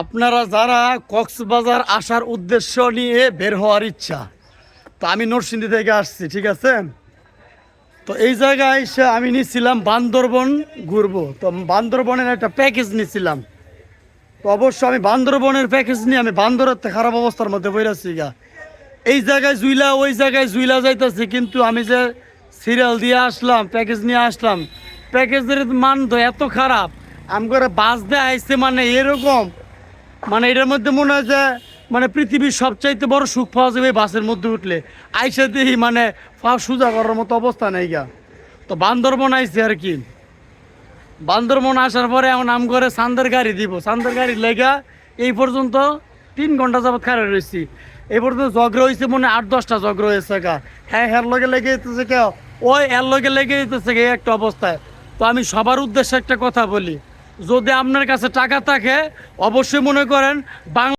আপনারা যারা কক্সবাজার আসার উদ্দেশ্য নিয়ে বের হওয়ার ইচ্ছা, তো আমি নরসিংদী থেকে আসছি, ঠিক আছে? তো এই জায়গায় এসে আমি নিছিলাম বান্দরবন ঘুরবো। তো বান্দরবনের একটা প্যাকেজ নিছিলাম। তো অবশ্য আমি বান্দরবনের প্যাকেজ নিয়ে আমি বান্দরের খারাপ অবস্থার মধ্যে বইরাছি গা। এই জায়গায় জুইলা, ওই জায়গায় জুইলা যাইতেছি, কিন্তু আমি যে সিরিয়াল দিয়ে আসলাম প্যাকেজ নিয়ে আসলাম প্যাকেজের মান তো এত খারাপ। আমি করে বাস দিয়ে আইসে মানে এরকম মানে এটার মধ্যে মনে হয় যে মানে পৃথিবীর সবচাইতে বড় সুখ পাওয়া যাবে বাসের মধ্যে উঠলে। আইসে দেখি মানে পা সোজা করার মতো অবস্থা নেই গা। তো বান্দরবন আইসে আর কি। বান্দরবন আসার পরে এখন আম করে সান্দের গাড়ি দিব। সান্দের গাড়ি লেগা এই পর্যন্ত তিন ঘণ্টা যাবত খারে রয়েছি এই পর্যন্ত জগ্র হয়েছে মনে আট, দশটা জগ্র হয়েছে গা। হ্যাঁ হ্যার লগে লেগে যেতেছে কে? ওই, এর লগে লেগে যেতেছে একটা অবস্থায়। তো আমি সবার উদ্দেশ্যে একটা কথা বলি। যদি আপনার কাছে টাকা থাকে অবশ্যই মনে করেন বাংলা